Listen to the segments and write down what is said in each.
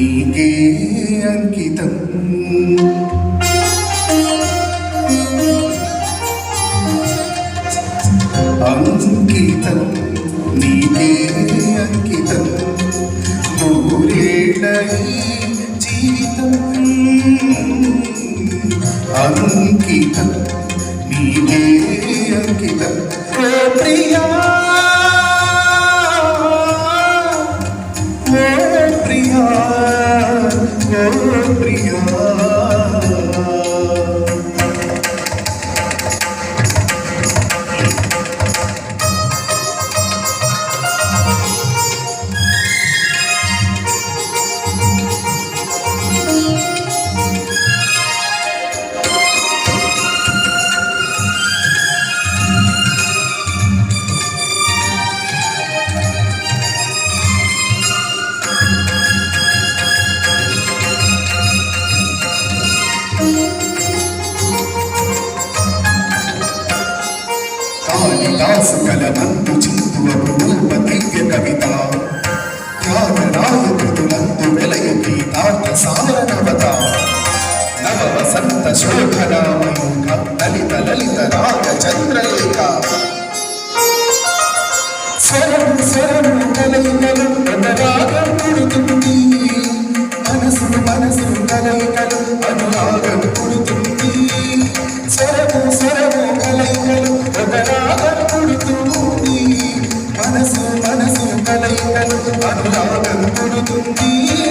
నీకే అంకితం అంకితం నీకే అంకితం నూరేళ్ళ ఈ జీవితం అంకితం నీకే అంకితం ఓ ప్రియా వసంత లలిత లలిత రాగ చంద్రలేఖ. శరణు శరణు కలయికలు అనురాగం పుడుతుంది. మనసు మనసు కలయికలు అనురాగం పుడుతుంది. స్వరము స్వరము కలయికలు అనురాగం పుడుతుంది. మనసు మనసు కలయికలు అనురాగం పుడుతుంది.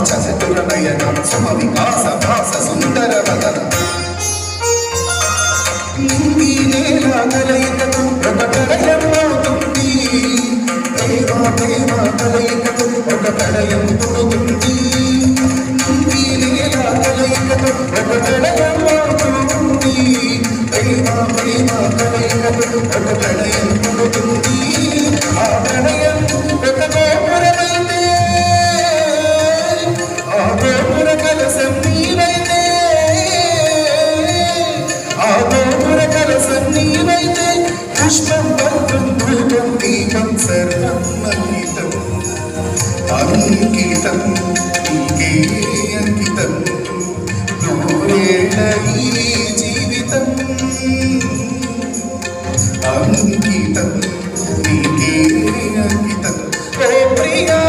విలాస హాచ సుమ వికాస భాస సుందర వదన నింగి నేల కలయికతో ఒక ప్రళయం అవుతుంది ప్రేమ ప్రేమ కలయికతో ఒక ప్రళయం పుడుతుంది నింగి నేల కలయికతో ఒక ప్రళయం అవుతుంది ప్రేమ ప్రేమ కలయికతో ఒక ప్రళయం പുഷ്പം പങ്കം പുൽകം ദീപം സർവമീതം അങ്കിതം അങ്കിതം ദൂരേണ ഈ ജീവിതം. അങ്കിതം അങ്കിതം ഓ പ്രിയാ